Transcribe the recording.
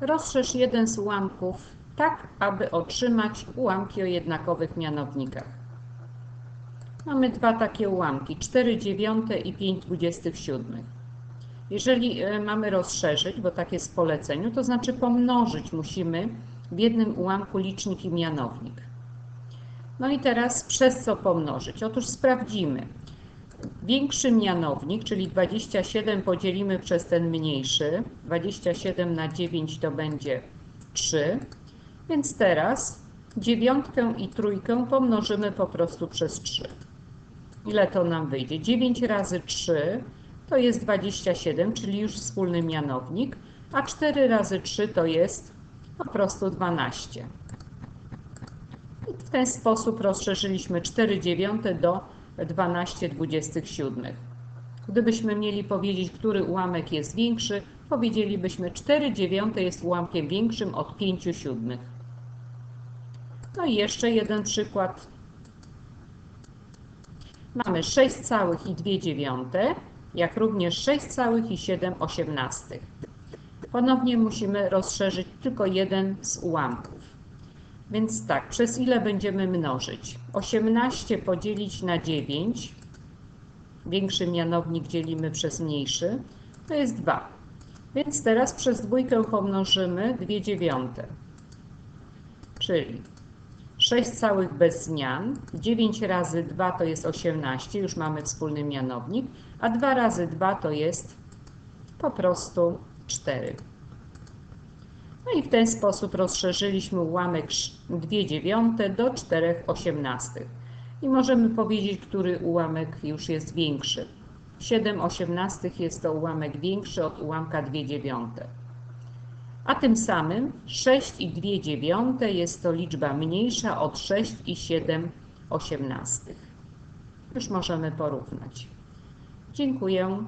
Rozszerz jeden z ułamków tak, aby otrzymać ułamki o jednakowych mianownikach. Mamy dwa takie ułamki, 4 dziewiąte i 5 dwudziestych siódmych. Jeżeli e, mamy rozszerzyć, bo tak jest w poleceniu, to znaczy pomnożyć musimy w jednym ułamku licznik i mianownik. No i teraz przez co pomnożyć? Otóż sprawdzimy. Większy mianownik, czyli 27 podzielimy przez ten mniejszy. 27 na 9 to będzie 3. Więc teraz dziewiątkę i trójkę pomnożymy po prostu przez 3. Ile to nam wyjdzie? 9 razy 3 to jest 27, czyli już wspólny mianownik, a 4 razy 3 to jest po prostu 12. I w ten sposób rozszerzyliśmy 4 dziewiąte do 12 dwudziestych siódmych. Gdybyśmy mieli powiedzieć, który ułamek jest większy, powiedzielibyśmy 4 dziewiąte jest ułamkiem większym od 5 siódmych. No i jeszcze jeden przykład. Mamy 6 całych i 2 dziewiąte, jak również 6 całych i 7 osiemnastych. Ponownie musimy rozszerzyć tylko jeden z ułamków. Więc tak, przez ile będziemy mnożyć? 18 podzielić na 9, większy mianownik dzielimy przez mniejszy, to jest 2. Więc teraz przez dwójkę pomnożymy 2 dziewiąte, czyli 6 całych bez zmian, 9 razy 2 to jest 18, już mamy wspólny mianownik, a 2 razy 2 to jest po prostu 4. No i w ten sposób rozszerzyliśmy ułamek 2 dziewiąte do 4 osiemnastych. I możemy powiedzieć, który ułamek już jest większy. 7 osiemnastych jest to ułamek większy od ułamka 2 dziewiąte. A tym samym 6 i 2 dziewiąte jest to liczba mniejsza od 6 i 7 osiemnastych. Już możemy porównać. Dziękuję.